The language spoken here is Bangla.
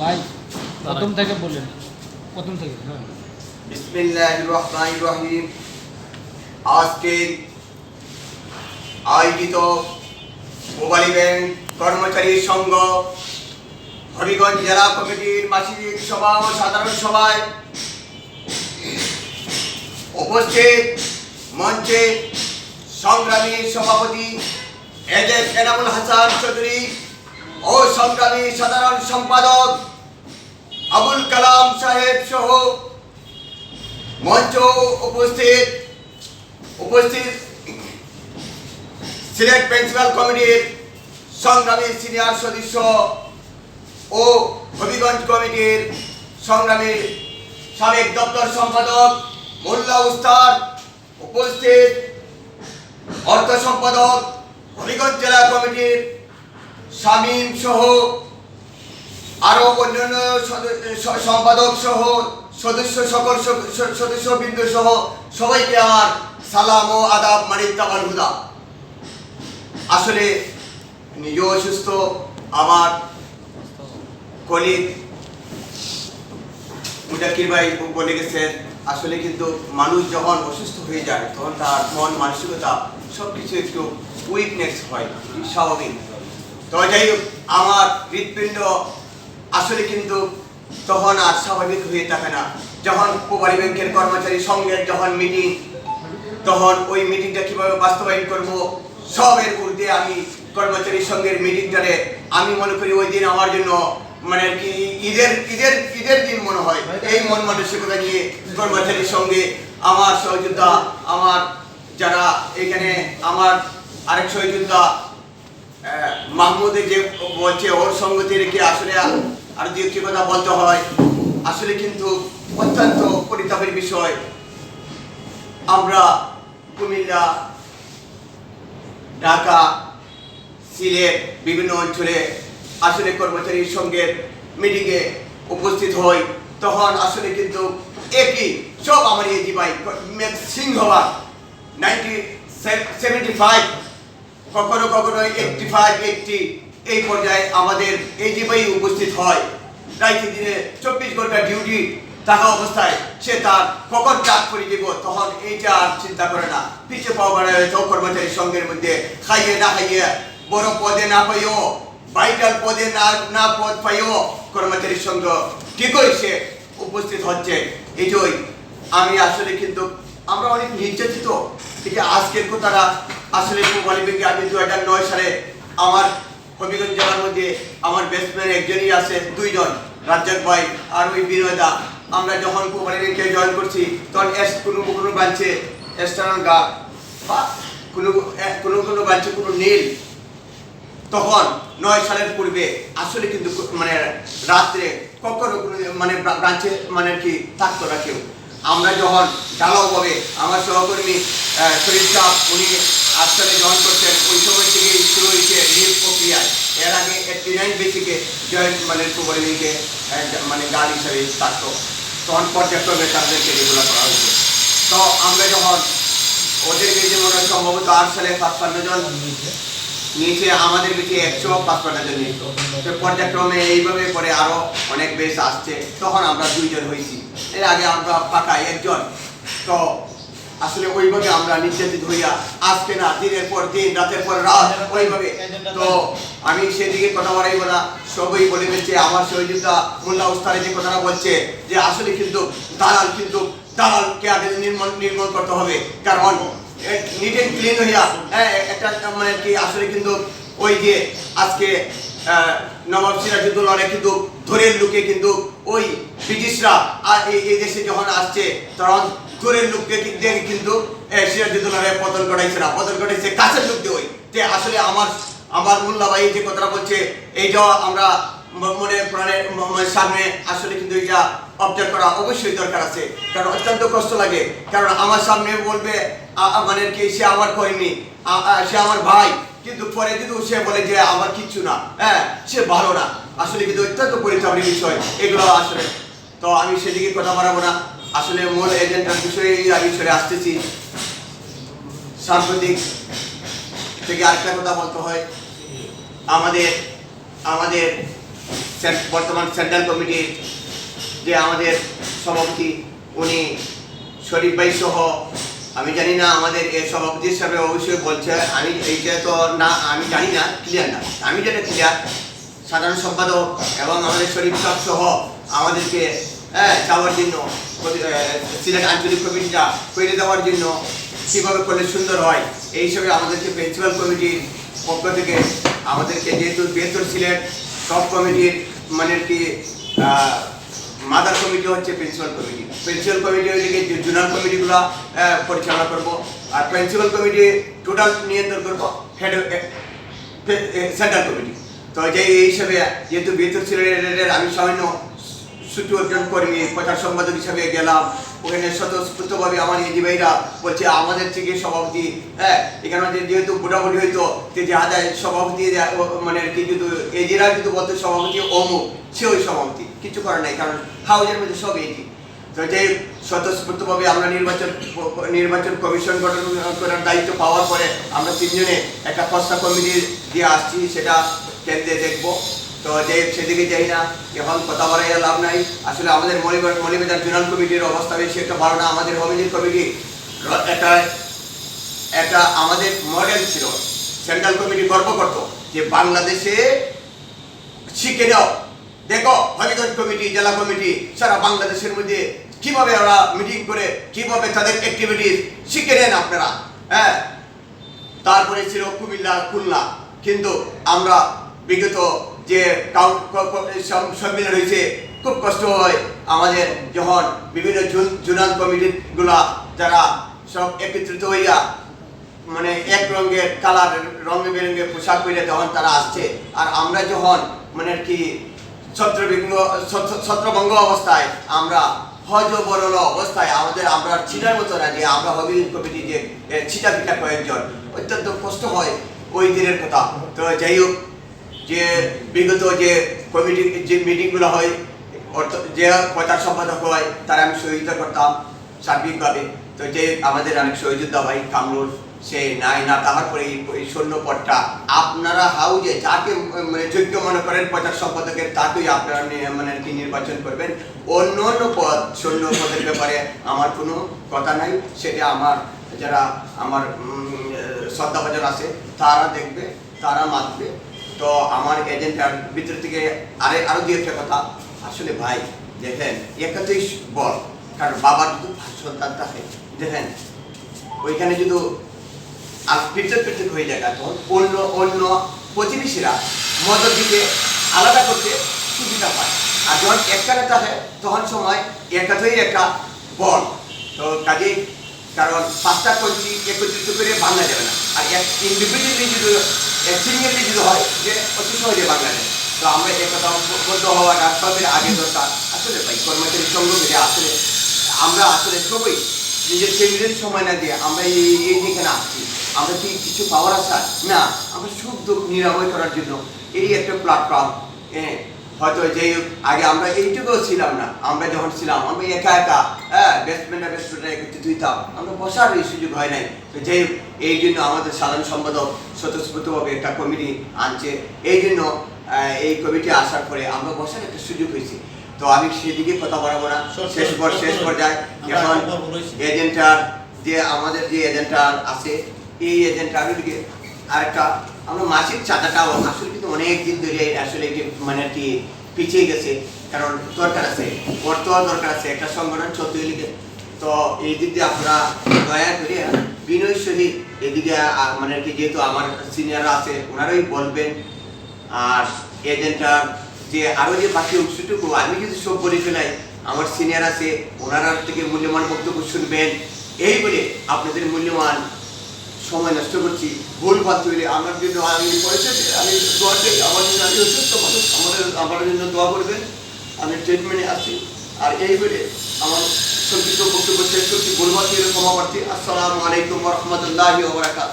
ভাই, প্রথম থেকে বলেন। প্রথম থেকে হ্যাঁ। আজকে আয়োজিত মোবাইল ব্যাংক কর্মচারী সংঘ হবিগঞ্জ জেলা কমিটির মাসিক সভা ও সাধারণ সভায় উপস্থিত মঞ্চে সংগ্রামী সভাপতি এজেড এনামুল হাসান চৌধুরী ও সংগ্রামী সাধারণ সম্পাদক আবুল কালাম সাহেব সহ মঞ্চ উপস্থিত উপস্থিত সিলেট প্রিন্সিপাল কমিটির সংগ্রামী সিনিয়র সদস্য ও হবিগঞ্জ কমিটির সংগ্রামী সাবেক দপ্তর সম্পাদক, মোল্লা উস্তাদ উপস্থিত, অর্থ সম্পাদক, হবিগঞ্জ জেলা কমিটির শামীম সহ আরও অন্যান্য সম্পাদক সহ, সদস্য সকল সদস্য বিন্দু সহ সবাইকে আমার সালাম ও আদাব, মানিক তামাল হুদা। আসলে নিজেও অসুস্থ, আমার কলিগ মুজাকির ভাই বলে গেছেন, আসলে কিন্তু মানুষ যখন অসুস্থ হয়ে যায়, তখন তার মন, মানসিকতা সব কিছু একটু উইকনেস হয়, স্বাভাবিক। তো যাই হোক, আমার হৃৎপিণ্ড আসলে কিন্তু তখন আর স্বাভাবিক হয়ে থাকে না, যখন কোপারি ব্যাংকের কর্মচারী সঙ্গে যখন মিটিং তখন ওই মিটিংটা কীভাবে বাস্তবায়ন করব, সবের ঊর্ধ্বে আমি কর্মচারী সঙ্গের মিটিংটারে আমি মনে করি ওই দিন আমার জন্য মানে কি ঈদের ঈদের ঈদের দিন মনে হয়। এই মন মানসিকতা নিয়ে কর্মচারীর সঙ্গে আমার সহযোদ্ধা, আমার যারা এখানে, আমার আরেক সহযোদ্ধা মাহমুদে যে বলছে, ওর সঙ্গতি রেখে আসলে আর দু একটি কথা বলতে হয়। আসলে কিন্তু অত্যন্ত পরিতাপের বিষয়। আমরা কুমিল্লা, ঢাকা, সিলেট, বিভিন্ন অঞ্চলে আসলে কর্মচারীর সঙ্গে মিটিংয়ে উপস্থিত হই। তখন আসলে কিন্তু একই, সব আমার এই জীবাই সিংহবাগ নাইনটি সেভেন্টি ফাইভ কখনো কখনো এইটটি ফাইভ এইটটি এই পর্যায়ে আমাদের এই জীবাই উপস্থিত হয়। রাইতে দিনে চব্বিশ ঘণ্টা ডিউটি থাকা অবস্থায় সে তার কখন চাপ করে দিব, তখন এইটা আর চিন্তা করে না। পিছিয়ে পাওয়া বাড়া হয়েছে কর্মচারীর সঙ্গের মধ্যে খাইয়ে না খাইয়ে বড় পদে না পাইও ভাইটাল পদে না না পদ পাইও কর্মচারীর সঙ্গ ঠিকই সে উপস্থিত হচ্ছে। এইটাই আমি আসলে কিন্তু আমরা অনেক নির্যাতিত। এই যে আজকের কথাটা আসলে আমি দু হাজার নয় সালে আমার হবিগঞ্জ জেলার মধ্যে আমার বেস্টম্যান একজনই আছে, দুইজন, রাজ্জাক ভাই আর ওই বিনয়দা আমরা যখন কোম্পানি ব্যাংকে জয়েন করছি, তখন এস কোনো কোনো ব্রাঞ্চে এক্সটার্নাল গা, বা কোনো কোনো কোনো ব্রাঞ্চে কোনো নীল। তখন নয় সালের পূর্বে, আসলে কিন্তু মানে রাত্রে কখনো মানে ব্রাঞ্চে মানে কি থাকতো না কেউ। আমরা যখন ঢালাওভাবে আমার সহকর্মী শরীফ সাহ উনি আট সালে জয়েন করতেন, ওই সময় থেকে শুরু হয়েছে নিয়োগ প্রক্রিয়ায় এর আগে এইটটি নাইন বেসিকে জয়েন্ট মানে সুপারিংকে মানে গার্ড হিসাবে থাকতো। তখন পর্যায়ক্রমে তাদেরকে রেগুলার করা হয়েছে। তো আমরা যখন ওদেরকে যে মনে হয় সম্ভবত আট সালে পাঁচপান্ন জন নিচে আমাদের বেশি একশো পাঁচপান্ন জন নিত তো পর্যায়ক্রমে এইভাবে পরে আরও অনেক বেশ আসছে। তখন আমরা দুইজন হয়েছি। এর আগে আমরা ফাঁকা একজন। তো আসলে ওইভাবে আমরা নির্যাতিত হইয়া আজকে না, দিনের পর দিন, রাতের পর রাত ওইভাবে। তো আমি সেদিকে কথা বাড়াইব না। সবই বলে দিচ্ছে, আমার সহযোগিতা মোল্লা উস্তারে যে কথাটা বলছে, যে আসলে কিন্তু দালাল কিন্তু দালালকে আগে নির্মূল নির্মূল করতে হবে। কারণ নিট এন্ড ক্লিন হইয়া হ্যাঁ, একটা মানে কি আসলে কিন্তু ওই যে আজকে নবাব সিরাজুদ্দৌলারে কিন্তু ধরের লোকে কিন্তু ওই ব্রিটিশরা এই এই দেশে যখন আসছে তখন ধরের লোককে কিন্তু সিরাজুদ্দৌলারে পতন ঘটাইছে না। পতন ঘটাইছে কাছের লোক দিয়ে ওই। যে আসলে আমার আমার মোল্লা ভাই যে কথাটা বলছে এইটাও আমরা মনে প্রাণে সামনে আসলে কিন্তু এটা অবজার্ভ করা অবশ্যই দরকার আছে। কারণ অত্যন্ত কষ্ট লাগে। কারণ আমার সামনে বলবে মানে কি সে আমার আ- সে আমার ভাই। কিন্তু পরে কিন্তু সে বলে যে, আমার কিচ্ছু না। হ্যাঁ সে ভালো না। আসলে কিন্তু অত্যন্ত পরিতাপের বিষয় এগুলো আসলে। তো আমি সেদিকে কথা বাড়াবো না। আসলে মূল এজেন্টার বিষয়ে আমি চলে আসতেছি। সাম্প্রতিক থেকে আরেকটা কথা বলতে হয়। আমাদের আমাদের বর্তমান সেন্ট্রাল কমিটির যে আমাদের সভাপতি, উনি শরীফ ভাই সহ, আমি জানি না আমাদের এই সভাপতি হিসাবে অবশ্যই বলছে, আমি এইটা তো না, আমি জানি না ক্লিয়ার না। আমি যেটা ক্লিয়ার সাধারণ সম্পাদক এবং আমাদের শরীফ সাহেব সহ আমাদেরকে হ্যাঁ যাওয়ার জন্য সিলেট আঞ্চলিক কমিটিটা করে দেওয়ার জন্য কীভাবে করলে সুন্দর হয়, এই হিসাবে আমাদেরকে প্রিন্সিপাল কমিটির পক্ষ থেকে আমাদেরকে যেহেতু বৃহত্তর সিলেট সব কমিটির মানে কি মাদার কমিটি হচ্ছে প্রিন্সিপাল কমিটি প্রিন্সিপাল কমিটি গিয়ে জুনাল কমিটিগুলো পরিচালনা করব। আর প্রিন্সিপাল কমিটি টোটাল নিয়ন্ত্রণ করব হেড সেন্ট্রাল কমিটি তো যে এই হিসাবে, যেহেতু সিলেটের আমি সামান্য ছুটি অর্জন কর্মী, প্রচার সম্পাদক হিসাবে গেলাম ওখানে স্বতঃস্ফূর্তভাবে আমার এই ভাইরা বলছে, আমাদের থেকে সভাপতি হ্যাঁ এখানে যেহেতু মোটামুটি হইতো, যে যে আদায় সভাপতি মানে কি যদি এজিরা যদি বলতো সভাপতি অমুক সে ওই সভাপতি, কিছু করার নাই, কারণ হাউজের মধ্যে সব এটি তো যে স্বতঃস্ফূর্তভাবে আমরা নির্বাচন নির্বাচন কমিশন গঠন, করার দায়িত্ব পাওয়ার পরে আমরা তিনজনে একটা খসড়া কমিটি দিয়ে আসছি, সেটা কেন্দ্রে দেখব। তো যে সেদিকে যাই না, এখন কথা বলাই লাভ নাই। আসলে আমাদের মলিবাজার জোনাল কমিটির অবস্থা বেশি একটা ভালো না, আমাদের হবিজির কমিটি একটা একটা আমাদের মডেল ছিল, সেন্ট্রাল কমিটি গর্ব করতো যে বাংলাদেশে শিখে দাও দেখো, হবিগঞ্জ কমিটি, জেলা কমিটি, সারা বাংলাদেশের মধ্যে কীভাবে ওরা মিটিং করে, কীভাবে তাদের অ্যাক্টিভিটিস শিখে নেন আপনারা হ্যাঁ? তারপরে ছিল কুমিল্লা, খুলনা। কিন্তু আমরা বিগত যে ক- হয়েছে, খুব কষ্ট হয় আমাদের যখন বিভিন্ন জুন- জুনাল কমিটিগুলা যারা সব একত্রিত হইয়া মানে এক রঙের কালার রঙে বেরঙের পোশাক পরে তখন তারা আসছে, আর আমরা যখন মানে কি ছত্রভঙ্গ ছত্র- ছত্রভঙ্গ অবস্থায়, আমরা হজ বরল অবস্থায় আমাদের আমরা ছিটার মতো না যে আমরা হবি কমিটি যে ছিটা পিটা কয়েকজন, অত্যন্ত কষ্ট হয় ওই দিনের কথা। তো যাই হোক যে বিগত যে কমিটি, যে মিটিংগুলো হয়, অর্থ, যে প্রচার সম্পাদক হয়, তারা আমি সহযোগিতা করতাম সার্বিকভাবে। তো যে আমাদের অনেক সহযোদ্ধা ভাই, কামরুল, সে নাই, না, তাহার পরে এই এই সৈন্য পদটা আপনারা হাউজে যাকে মানে যোগ্য মনে করেন প্রচার সম্পাদকের, তাকেই আপনারা মানে কি নির্বাচন করবেন। অন্য অন্য পদ সৈন্য পদের ব্যাপারে আমার কোনো কথা নাই। সেটা আমার যারা, আমার শ্রদ্ধাভাজন আছে, তারা দেখবে, তারা মানবে। তো আমার এজেন্টার ভিতর থেকে আরে আরও দু একটা কথা। আসলে ভাই, দেখেন একাতেই বল, কারণ বাবার যদি সন্তান থাকে। দেখেন, ওইখানে যদি আর পৃথক পৃথক হয়ে যায়, তখন অন্য অন্য প্রতিবেশীরা মদত দিকে আলাদা করতে সুবিধা পায়। আর যখন একখানে থাকে তখন সময় একাতেই একটা বল। তো কাজেই কারণ পাঁচটা কঞ্চি একত্রিত করে ভাঙা যাবে না। আর এক ইন্ডিভিজুয়ালি যদি সিঙ্গেলি যদি হয়, যে অতি সহজে বাংলাদেশ তো আমরা একথা বদ্ধ হওয়া সবের আগে দরকার, আসলে ভাই, কর্মচারী সঙ্গ মিলে আসলে আমরা আসলে সবই নিজের ফ্যামিলির সময় না দিয়ে আমরা এই যেখানে আসছি। আমরা কি কিছু পাওয়ার আশা? না, আমরা সুখ দুঃখ নিরাময় করার জন্য এই একটা প্ল্যাটফর্ম হ্যাঁ হয়তো যে আগে আমরা এইটুকুও ছিলাম না আমরা যখন ছিলাম আমি একা একা হ্যাঁ ব্যাটসম্যানরা ব্যাটসম্যানরা একত্রিত হইতাম। আমরা বসার এই সুযোগ হয় নাই। তো যেই এই জন্য আমাদের সাধারণ সম্পাদক স্বতঃস্ফূর্তভাবে একটা কমিটি আনছে। এই জন্য এই কমিটি আসার পরে আমরা বসার একটা সুযোগ হয়েছে। তো আমি সেদিকে কথা বলব না। শেষ পর শেষ পর্যায়ে এখন এজেন্টার যে আমাদের যে এজেন্টার আছে এই এজেন্টার দিকে আরেকটা আমরা মাসিক চাঁদাটাও আসলে কিন্তু অনেক দিন ধরে আসলে এটি মানে আর কি পিছিয়ে গেছে, কারণ দরকার আছে অর্থ দরকার আছে, একটা সংগঠন চলতে গেলে তো এই দিক দিয়ে আপনারা দয়া করে বিনয় সহিত এদিকে মানে আর কি যেহেতু আমার সিনিয়ররা আছে, ওনারাই বলবেন। আর এজেন্টার যে আরও যে বাকি অংশটুকু, আমি যদি সব বলে ফেলাই, আমার সিনিয়র আছে ওনারা থেকে মূল্যবান বক্তব্য শুনবেন। এই বলে আপনাদের মূল্যবান সময় নষ্ট করছি, ভুল ভাত তৈরি আমার জন্য আমি পয়সা আমি দোয়া আমার জন্য আমি অসুস্থ মানুষ, আমাদের আমার জন্য দোয়া করবেন, আমি ট্রিটমেন্টে আছি, আর এই বলে আমার সংক্ষিপ্ত বক্তব্য শেষ করছি, ভুল ভাত তৈরি ক্ষমা প্রার্থী, আসসালামু আলাইকুম রহমতুল্লাহ ওবরাকাত